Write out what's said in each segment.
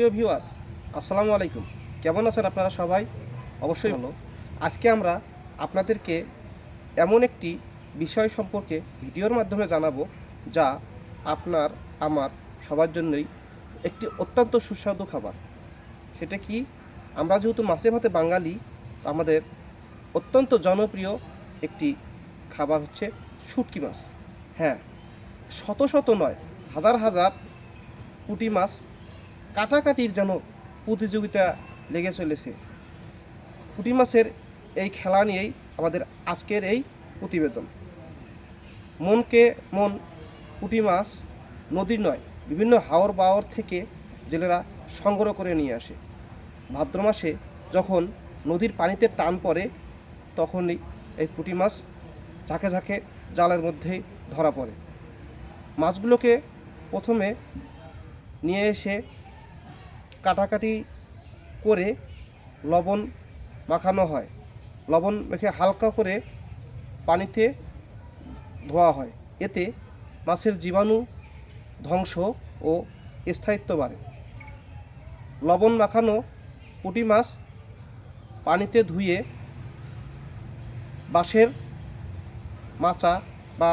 প্রিয় ভিউয়ার্স আসসালামু আলাইকুম। কেমন আছেন আপনারা সবাই? অবশ্যই ভালো। আজকে আমরা আপনাদেরকে এমন একটি বিষয় সম্পর্কে ভিডিওর মাধ্যমে জানাব, যা আপনার, আমার, সবার জন্যই একটি অত্যন্ত সুস্বাদু খাবার। সেটা কি? আমরা যেহেতু মাছে ভাতে বাঙালি আমাদের অত্যন্ত জনপ্রিয় একটি খাবার হচ্ছে শুটকি মাছ। হ্যাঁ শত শত নয়, হাজার হাজার পুঁটি মাছ কাটাকাটির যেন প্রতিযোগিতা লেগে চলেছে। পুঁটি মাছের এই খেলা নিয়েই আমাদের আজকের এই প্রতিবেদন। মনকে মন পুঁটি মাছ নদীর নয়, বিভিন্ন হাওর বাওর থেকে জেলেরা সংগ্রহ করে নিয়ে আসে। ভাদ্র মাসে যখন নদীর পানিতে টান পড়ে, তখনই এই পুঁটি মাছ ঝাঁকে ঝাঁকে জালের মধ্যেই ধরা পড়ে। মাছগুলোকে প্রথমে নিয়ে এসে কাটাকাটি করে লবণ মাখানো হয়। লবণ মেখে হালকা করে পানিতে ধোয়া হয়। এতে মাছের জীবাণু ধ্বংস ও স্থায়িত্ব বাড়ে। লবণ মাখানো পুঁটি মাছ পানিতে ধুয়ে বাঁশের মাচা বা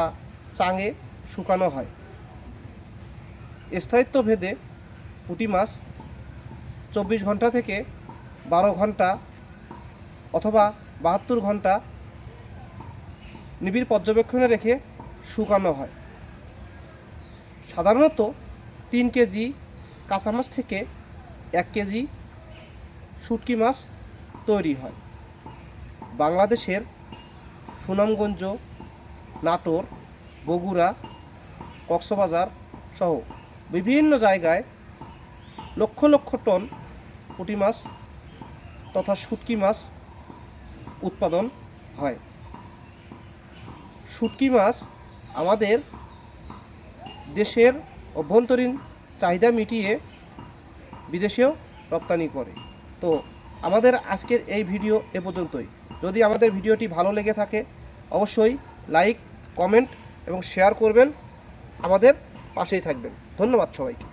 চাঙে শুকানো হয়। স্থায়িত্ব ভেদে পুঁটি মাছ চব্বিশ ঘণ্টা থেকে বারো ঘণ্টা অথবা বাহাত্তর ঘণ্টা নিবিড় পর্যবেক্ষণে রেখে শুকানো হয়। সাধারণত তিন কেজি কাঁচা মাছ থেকে এক কেজি শুটকি মাছ তৈরি হয়। বাংলাদেশের সুনামগঞ্জ, নাটোর, বগুড়া, কক্সবাজার সহ বিভিন্ন জায়গায় লক্ষ লক্ষ টন পুঁটি মাছ তথা শুটকি মাছ উৎপাদন হয়। শুটকি মাছ আমাদের দেশের অভ্যন্তরীণ চাহিদা মিটিয়ে বিদেশেও রপ্তানি করে। তো আমাদের আজকের এই ভিডিও এ পর্যন্তই। যদি আমাদের ভিডিওটি ভালো লেগে থাকে, অবশ্যই লাইক, কমেন্ট এবং শেয়ার করবেন। আমাদের পাশেই থাকবেন। ধন্যবাদ সবাইকে।